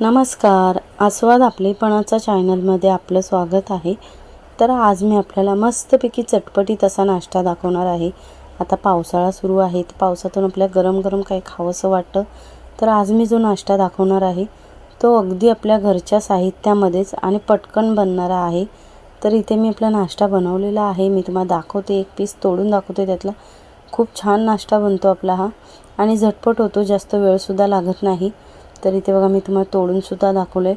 नमस्कार. आस्वाद आपलेपणाचा चॅनलमध्ये आपलं स्वागत आहे. तर आज मी आपल्याला मस्तपैकी चटपटीत असा नाश्ता दाखवणार आहे. आता पावसाळा सुरू आहे. तर पावसातून आपल्या गरम गरम काही खावंसं वाटतं. तर आज मी जो नाश्ता दाखवणार आहे तो अगदी आपल्या घरच्या साहित्यामध्येच आणि पटकन बनणारा आहे. तर इथे मी आपला नाश्ता बनवलेला आहे. मी तुम्हाला दाखवते एक पीस तोडून दाखवते त्यातला. खूप छान नाश्ता बनतो आपला हा. आणि झटपट होतो जास्त वेळसुद्धा लागत नाही. तर इथे बघा मी तुम्हाला तोडूनसुद्धा दाखवलं आहे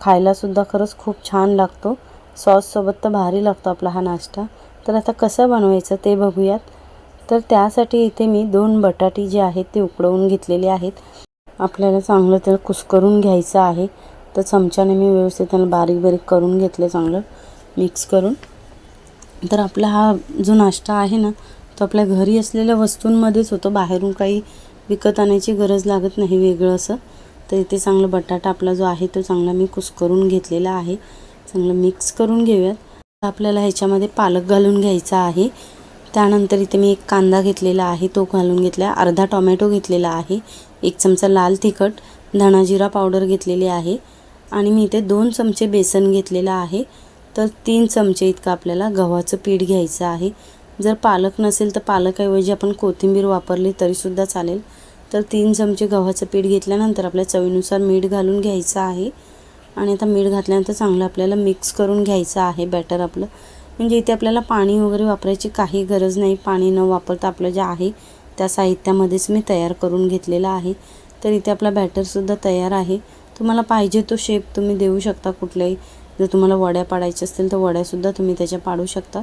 खायलासुद्धा खरंच खूप छान लागतो. सॉससोबत तर भारी लागतो आपला हा नाश्ता. तर आता कसं बनवायचं ते बघूयात. तर त्यासाठी इथे मी दोन बटाटे जे आहेत ते उकडवून घेतलेले आहेत. आपल्याला चांगलं त्याला कुस्करून घ्यायचं आहे. तर चमच्याने मी व्यवस्थित त्याला बारीक बारीक करून घेतलं चांगलं. मिक्स करून. तर आपला हा जो नाश्ता आहे ना तो आपल्या घरी असलेल्या वस्तूंमध्येच होतो. बाहेरून काही विकत आणायची गरज लागत नाही वेगळं असं. तर इथे चांगलं बटाटा आपला जो आहे तो चांगला मी कुस्करून घेतलेला आहे. चांगलं मिक्स करून घेऊयात. आपल्याला ह्याच्यामध्ये पालक घालून घ्यायचा आहे. त्यानंतर इथे मी एक कांदा घेतलेला आहे. तो घालून घेतला अर्धा टोमॅटो घेतलेला आहे. एक चमचा लाल तिखट धणाजिरा पावडर घेतलेली आहे. आणि मी इथे दोन चमचे बेसन घेतलेलं आहे. तर तीन चमचे इतकं आपल्याला गव्हाचं पीठ घ्यायचं आहे. जर पालक नसेल तर पालकऐवजी आपण कोथिंबीर वापरली तरीसुद्धा चालेल. तर तीन चमचे गव्हाचं पीठ घेतल्यानंतर आपल्या चवीनुसार मीठ घालून घ्यायचं आहे. आणि आता मीठ घातल्यानंतर चांगलं आपल्याला मिक्स करून घ्यायचं आहे बॅटर आपलं. म्हणजे इथे आपल्याला पाणी वगैरे वापरायची काही गरज नाही. पाणी न वापरता आपलं जे आहे त्या साहित्यामध्येच मी तयार करून घेतलेलं आहे. तर इथे आपला बॅटरसुद्धा तयार आहे. तुम्हाला पाहिजे तो शेप तुम्ही देऊ शकता कुठल्याही. जर तुम्हाला वड्या पाडायच्या असतील तर वड्यासुद्धा तुम्ही त्याच्या पाडू शकता.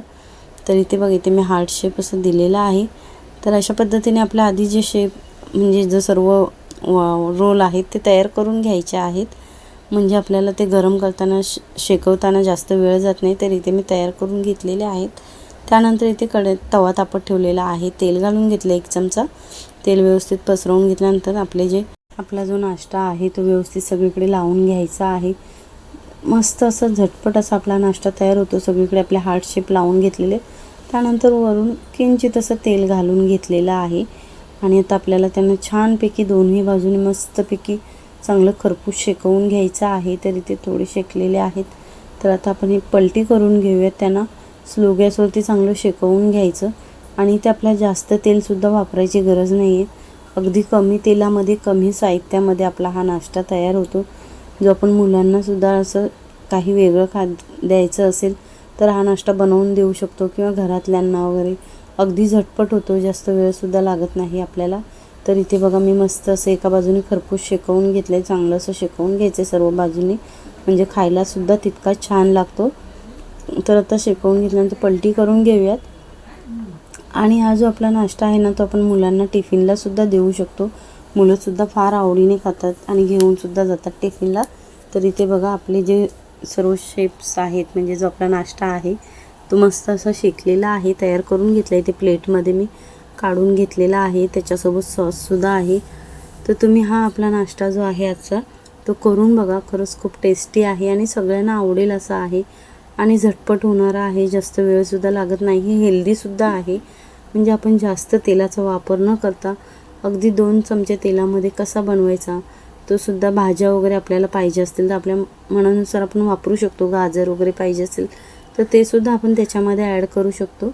तर इथे बघ इथे मी हार्ट शेप असं दिलेलं आहे. तर अशा पद्धतीने आपल्या आधी जे शेप म्हणजे जे सर्व रोल आहेत ते तयार करून घ्यायचे आहेत. म्हणजे आपल्याला ते गरम करताना श शेकवताना जास्त वेळ जात नाही तर इथे मी तयार करून घेतलेले आहेत. त्यानंतर इथे कडे तवा तापत ठेवलेला आहे. तेल घालून घेतलं एक चमचा. तेल व्यवस्थित पसरवून घेतल्यानंतर आपले जे आपला जो नाश्ता आहे तो व्यवस्थित सगळीकडे लावून घ्यायचा आहे. मस्त असं झटपट असा आपला नाश्ता तयार होतो. सगळीकडे आपले हार्ट शेप लावून घेतलेले. त्यानंतर वरून किंचित असं तेल घालून घेतलेलं आहे. आणि आता आपल्याला त्यांना छानपैकी दोन्ही बाजूने मस्तपैकी चांगलं खरपूस शेकवून घ्यायचं आहे तरी ते थोडे शेकलेले आहेत. तर आता आपण हे पलटी करून घेऊयात त्यांना. स्लो गॅसवरती चांगलं शेकवून घ्यायचं. आणि ते आपल्याला जास्त तेलसुद्धा वापरायची गरज नाही आहे अगदी कमी तेलामध्ये कमी साहित्यामध्ये आपला हा नाश्ता तयार होतो. जो आपण मुलांनासुद्धा असं काही वेगळं खा द्यायचं असेल तर हा नाश्ता बनवून देऊ शकतो किंवा घरातल्यांना वगैरे. अगदी झटपट होतो जास्त वेळसुद्धा लागत नाही आपल्याला. तर इथे बघा मी मस्त असं एका बाजूने खरपूस शेकवून घेतलं आहे चांगलं असं शेकवून घ्यायचं सर्व बाजूने. म्हणजे खायलासुद्धा तितका छान लागतो. तर आता शेकवून घेतल्यानंतर पलटी करून घेऊयात. आणि हा जो आपला नाश्ता आहे ना तो आपण मुलांना टिफिनलासुद्धा देऊ शकतो. मुलंसुद्धा फार आवडीने खातात आणि घेऊनसुद्धा जातात टिफिनला. तर इथे बघा आपले जे सर्व शेप्स आहेत म्हणजे जो आपला नाश्ता आहे तो मस्त असा शेकलेला आहे तयार करून घेतला आहे. ते प्लेटमध्ये मी काढून घेतलेला आहे. त्याच्यासोबत सॉससुद्धा आहे. तर तुम्ही हा आपला नाश्ता जो आहे आजचा तो करून बघा. खरंच खूप टेस्टी आहे आणि सगळ्यांना आवडेल असा आहे. आणि झटपट होणारा आहे. जास्त वेळसुद्धा लागत नाही. हेल्दीसुद्धा आहे. म्हणजे आपण जास्त तेलाचा वापर न करता अगदी दोन चमचे तेलामध्ये कसा बनवायचा तो सुद्धा भाज्या वगैरे आपल्याला पाहिजे असतील तर आपल्या मनानुसार आपण वापरू शकतो. गाजर वगैरे पाहिजे असेल तर ते सुद्धा आपण त्याच्यामध्ये ॲड करू शकतो.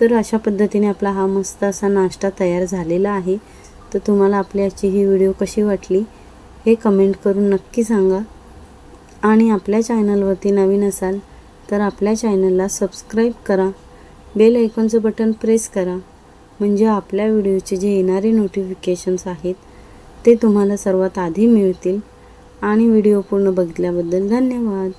तर अशा पद्धतीने आपला हा मस्त असा नाश्ता तयार झालेला आहे. तर तुम्हाला आपली आजची ही व्हिडिओ कशी वाटली हे कमेंट करून नक्की सांगा. आणि आपल्या चॅनलवरती नवीन असाल तर आपल्या चॅनलला सबस्क्राईब करा. बेल ऐकॉनचं बटन प्रेस करा. म्हणजे आपल्या व्हिडिओचे जे येणारे नोटिफिकेशन्स आहेत ते तुम्हाला सर्वात आधी मिळतील. आणि व्हिडिओ पूर्ण बघितल्याबद्दल धन्यवाद.